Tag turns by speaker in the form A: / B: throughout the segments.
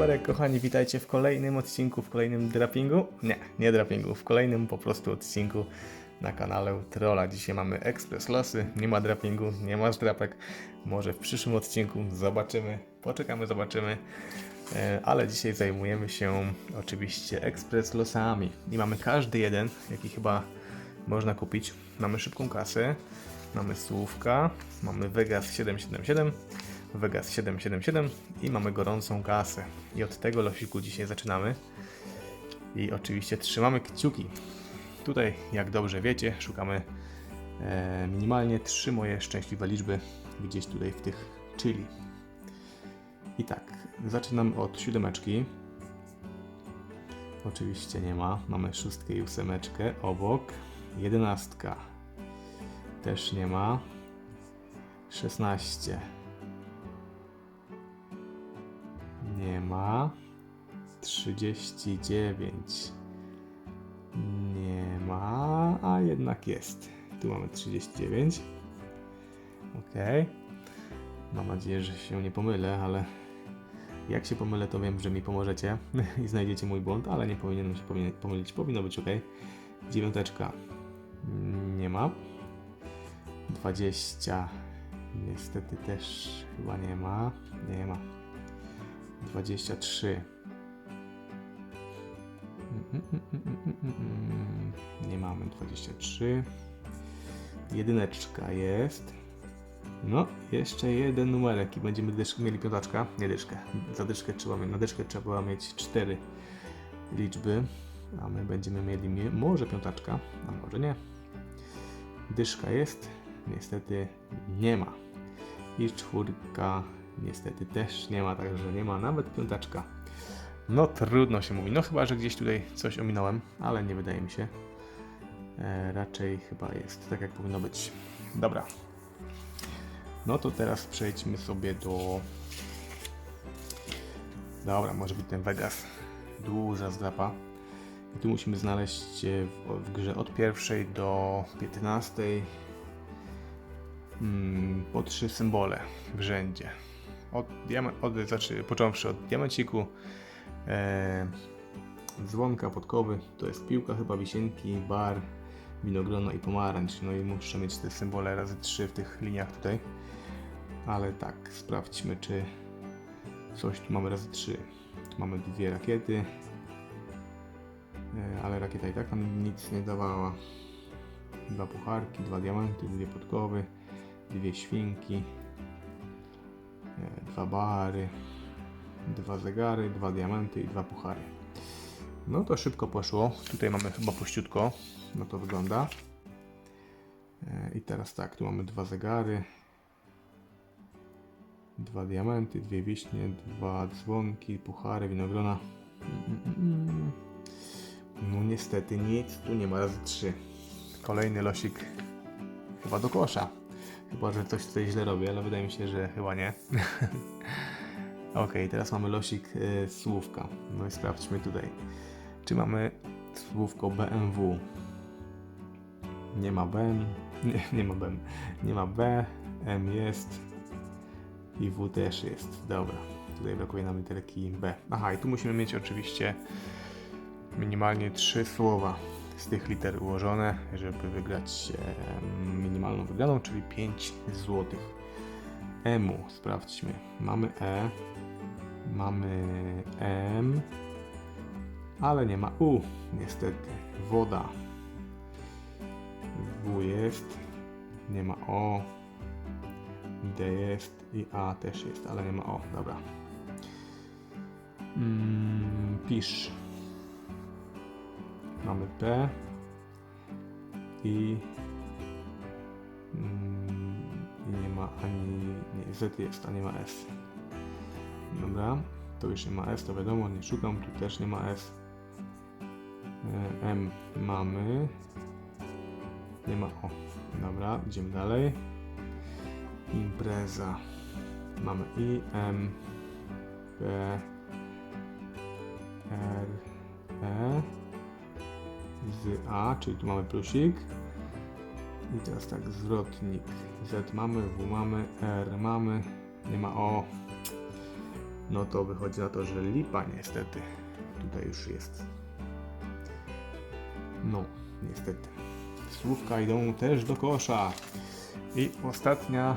A: Kochani, witajcie w kolejnym odcinku, w kolejnym drapingu. Nie, nie drapingu, w kolejnym po prostu odcinku na kanale Trolla. Dzisiaj mamy ekspres losy, nie ma drapingu, nie ma zdrapek. Może w przyszłym odcinku zobaczymy, poczekamy, zobaczymy. E, Ale dzisiaj zajmujemy się oczywiście ekspres losami. I mamy każdy jeden, jaki chyba można kupić. Mamy szybką kasę, mamy słówka, mamy Vegas 777, Vegas 777 i mamy gorącą kasę. I od tego losiku dzisiaj zaczynamy. I oczywiście trzymamy kciuki. Tutaj, jak dobrze wiecie, szukamy e, minimalnie trzy moje szczęśliwe liczby gdzieś tutaj w tych chili. I tak, zaczynam od siódemeczki. Oczywiście nie ma. Mamy szóstkę i ósemeczkę obok. Jedenastka. Też nie ma. 16. Nie ma. 39. Nie ma, a jednak jest. Tu mamy 39. Ok. Mam nadzieję, że się nie pomylę, ale jak się pomylę, to wiem, że mi pomożecie i znajdziecie mój błąd, ale nie powinienem się pomylić. Powinno być ok. Dziewiąteczka. Nie ma. 20. Niestety też chyba nie ma. Nie ma. 23. Mm, mm, mm, mm, mm, mm. Nie mamy 23. Jedyneczka jest. No, jeszcze jeden numerek i będziemy mieli piątaczka. Nie dyszkę. Za dyszkę trzeba mieć, na dyszkę trzeba mieć cztery liczby. A my będziemy mieli mie- może piątaczka, a może nie. Dyszka jest, niestety nie ma. I czwórka niestety też nie ma, także nie ma nawet piątaczka. No trudno się mówi. No chyba, że gdzieś tutaj coś ominąłem, ale nie wydaje mi się. E, raczej chyba jest tak, jak powinno być. Dobra. No to teraz przejdźmy sobie do... Dobra, może być ten Vegas. Duża zdrapa. I tu musimy znaleźć w, w grze od pierwszej do 15 mm, po trzy symbole w rzędzie. Od, od, znaczy, począwszy od diamenciku, e, dzwonka, podkowy, to jest piłka chyba, wisienki, bar, winogrono i pomarańcz. No i muszę mieć te symbole razy trzy w tych liniach tutaj. Ale tak, sprawdźmy, czy coś tu mamy razy trzy. Tu mamy dwie rakiety, E, ale rakieta i tak nam nic nie dawała. Dwa pucharki, dwa diamenty, dwie podkowy, dwie świnki, dwa bary, dwa zegary, dwa diamenty i dwa puchary. No to szybko poszło. Tutaj mamy chyba puściutko. No to wygląda. E, I teraz tak, tu mamy dwa zegary, dwa diamenty, dwie wiśnie, dwa dzwonki, puchary, winogrona. Mm, mm, mm. No niestety nic tu nie ma razy trzy. Kolejny losik chyba do kosza. Chyba, że coś tutaj źle robię, ale wydaje mi się, że chyba nie. ok, teraz mamy losik y, słówka. No i sprawdźmy tutaj. Czy mamy słówko BMW? Nie ma B. Nie, nie ma B. Nie ma B. M jest. I W też jest. Dobra. Tutaj brakuje nam literki B. Aha, i tu musimy mieć oczywiście minimalnie trzy słowa z tych liter ułożone, żeby wygrać minimalną wygraną, czyli 5 złotych. Emu, sprawdźmy. Mamy E, mamy M, ale nie ma U, niestety. Woda. W jest, nie ma O, D jest i A też jest, ale nie ma O, dobra. Mm, pisz. Mamy P i, mm, i nie ma ani nie, Z jest, a nie ma S. Dobra, to już nie ma S, to wiadomo, nie szukam, tu też nie ma S. E, M mamy, nie ma O. Dobra, idziemy dalej. Impreza. Mamy I, M, P, R, E z A, czyli tu mamy plusik. I teraz tak, zwrotnik. Z mamy, W mamy, R mamy, nie ma O. no to wychodzi na to, że lipa niestety tutaj już jest. No, niestety. Słówka idą też do kosza. I ostatnia,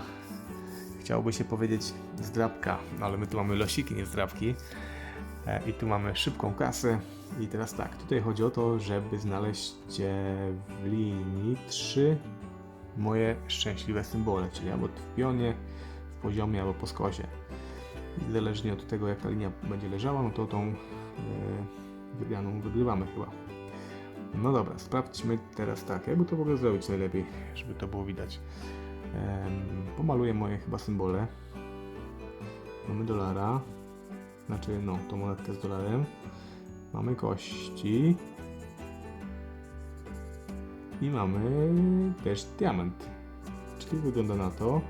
A: chciałoby się powiedzieć, zdrabka, no ale my tu mamy losiki, nie zdrabki. E, I tu mamy szybką kasę. I teraz tak, tutaj chodzi o to, żeby znaleźć e, w linii trzy moje szczęśliwe symbole, czyli albo w pionie, w poziomie, albo po skosie. I zależnie od tego, jak ta linia będzie leżała, no to tą e, wygraną wygrywamy chyba. No dobra, sprawdźmy teraz tak, jakby to w ogóle zrobić najlepiej, żeby to było widać. Pomaluję moje chyba symbole. Mamy dolara, znaczy no, tą monetkę z dolarem. Mamy kości. I mamy też diament. Czyli wygląda na to,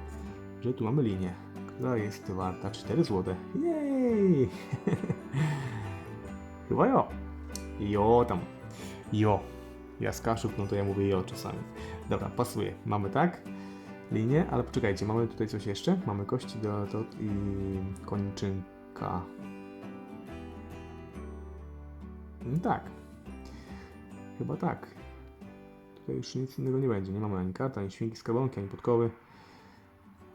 A: że tu mamy linię, która jest warta 4 zł. Jej! Chyba jo. Jo tam. Jo. Ja z Kaszub, no to ja mówię jo czasami. Dobra, pasuje. Mamy tak? Linię, ale poczekajcie, mamy tutaj coś jeszcze? Mamy kości do to i No tak. Chyba tak. Tutaj już nic innego nie będzie. Nie mamy ani kart, ani świnki skarbonki, ani podkowy,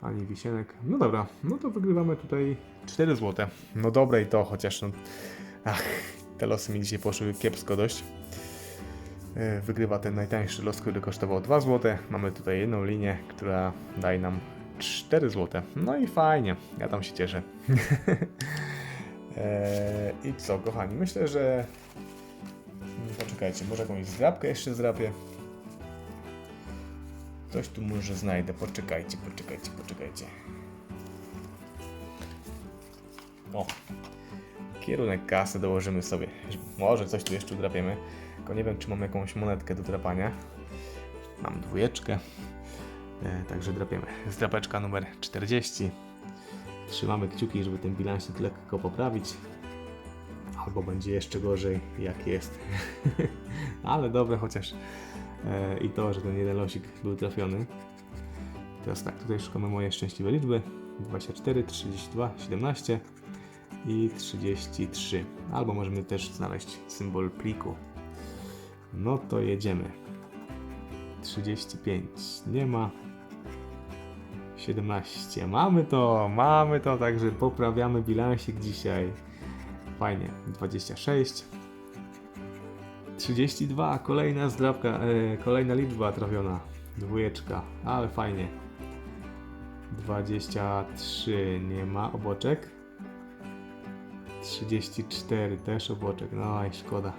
A: ani wisienek. No dobra, no to wygrywamy tutaj 4 zł. No dobre i to, chociaż no... Ach, te losy mi dzisiaj poszły kiepsko dość. Yy, Wygrywa ten najtańszy los, który kosztował 2 zł. Mamy tutaj jedną linię, która daje nam 4 zł. No i fajnie, ja tam się cieszę. Eee, I co, kochani, myślę, że. Hmm, Poczekajcie, może jakąś zdrabkę jeszcze zdrapię. Coś tu może znajdę. Poczekajcie, poczekajcie, poczekajcie. O, kierunek kasy dołożymy sobie. Może coś tu jeszcze udrapiemy. Tylko nie wiem, czy mam jakąś monetkę do drapania. Mam dwójeczkę. E, także drapiemy. Zdrapeczka numer 40. Trzymamy kciuki, żeby ten bilansik lekko poprawić. Albo będzie jeszcze gorzej, jak jest. Ale dobre, chociaż e, i to, że ten jeden losik był trafiony. Teraz tak, tutaj szukamy moje szczęśliwe liczby. 24, 32, 17 i 33. Albo możemy też znaleźć symbol pliku. No to jedziemy. 35 nie ma. 17. Mamy to, mamy to, także poprawiamy bilansik dzisiaj. Fajnie. 26. 32. Kolejna zdrabka, e, kolejna liczba trafiona. Dwójeczka, ale fajnie. 23. Nie ma oboczek. 34. Też oboczek. No i szkoda.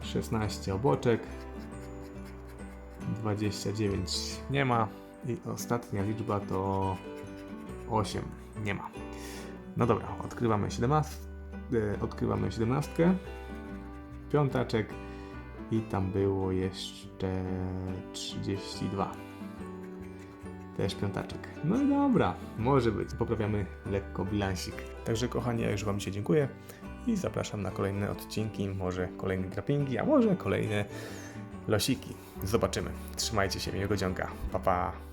A: 16 oboczek. 29 nie ma. I ostatnia liczba to 8. Nie ma. No dobra, odkrywamy 17. e, Odkrywamy 17. Piątaczek. I tam było jeszcze 32. Też piątaczek. No dobra, może być. Poprawiamy lekko bilansik. Także kochani, ja już Wam dzisiaj dziękuję i zapraszam na kolejne odcinki, może kolejne grappingi, a może kolejne losiki. Zobaczymy. Trzymajcie się, miłego dzionka. Pa, pa.